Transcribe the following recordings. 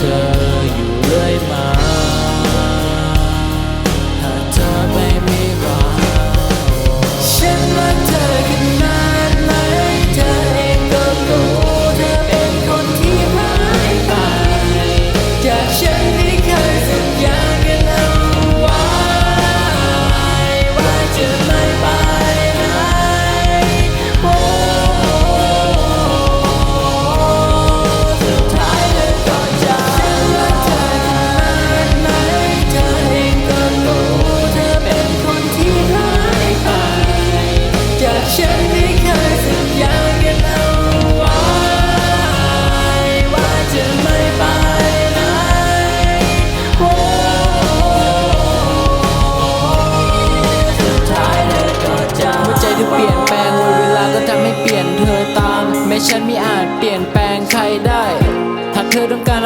after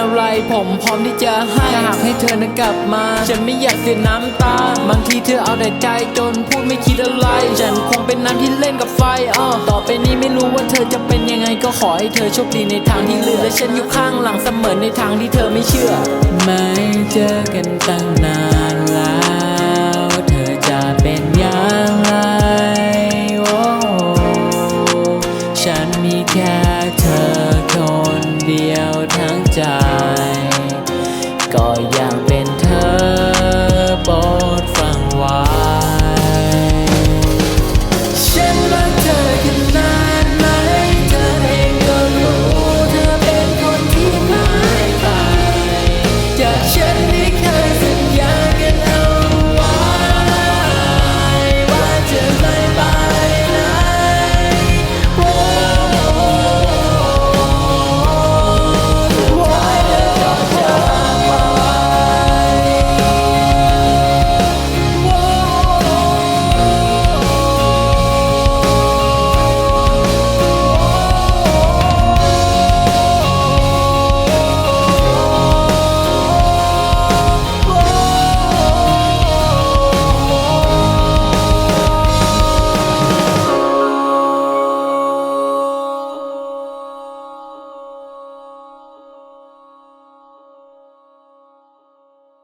อะไรผมพร้อมที่จะให้ถ้าหากให้เธอนั้นกลับมา ฉันไม่อยากเสียน้ำตา บางทีเธอเอาแต่ใจจนพูดไม่คิดอะไร ฉันคงเป็นน้ำที่เล่นกับไฟอ้อต่อไปนี้ไม่รู้ว่าเธอจะเป็นยังไงก็ขอให้เธอโชคดีในทางที่เลือกและฉันอยู่ข้างหลังเสมอในทางที่เธอไม่เชื่อ ไม่เจอกันตั้งนานแล้วเธอจะเป็นอย่างไรโอ้ฉันมีแค่เธอคนเเดียวทั้งใจ ก็อยากเป็นเธอโปรดฟังไว้ฉันรักเธอขนาดไหนเธอเองก็รู้ เธอเป็นคนที่ไายไปจากฉันที่เคย